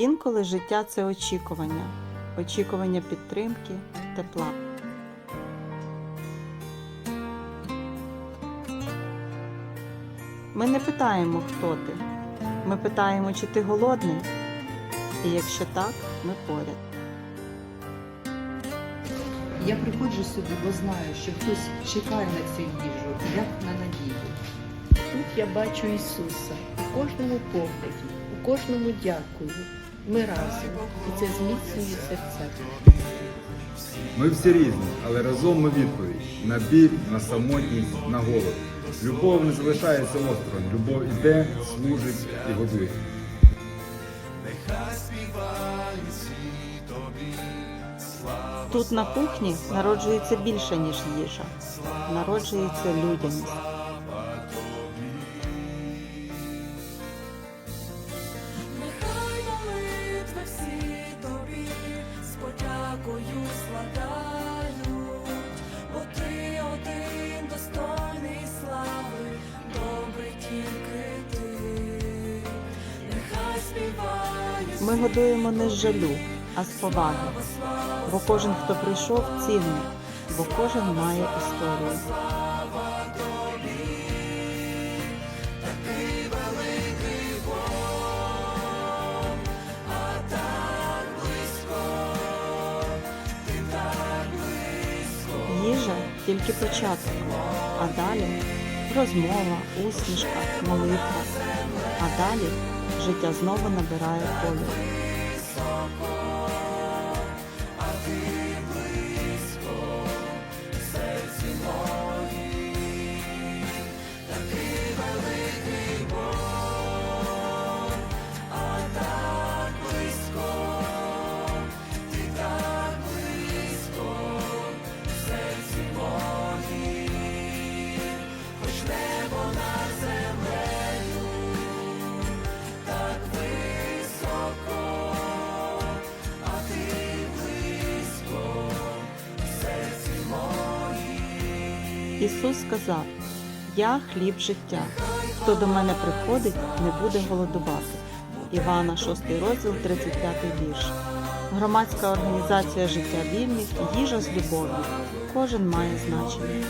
Інколи життя це очікування, очікування підтримки, тепла. Ми не питаємо, хто ти. Ми питаємо, чи ти голодний. І якщо так, ми поряд. Я приходжу сюди, бо знаю, що хтось чекає на цю їжу, як на надію. Тут я бачу Ісуса у кожному погляді, у кожному дякую. Ми разом, і це зміцнює серця. Ми всі різні, але разом ми відповідь на біль, на самотність, на голод. Любов не залишається осторонь. Любов іде, служить і годує. Тут на кухні народжується більше, ніж їжа. Народжується людяність. Ми годуємо не з жалю, а з поваги. Бо кожен, хто прийшов, цінний, бо кожен має історію. Їжа тільки початок, а далі розмова, усмішка, молитва. А далі життя знову набирає кольору. Ісус сказав: Я хліб життя. Хто до мене приходить, не буде голодувати. Івана, 6 розділ, 35 вірш. Громадська організація життя вільних, їжа з любов'ю. Кожен має значення.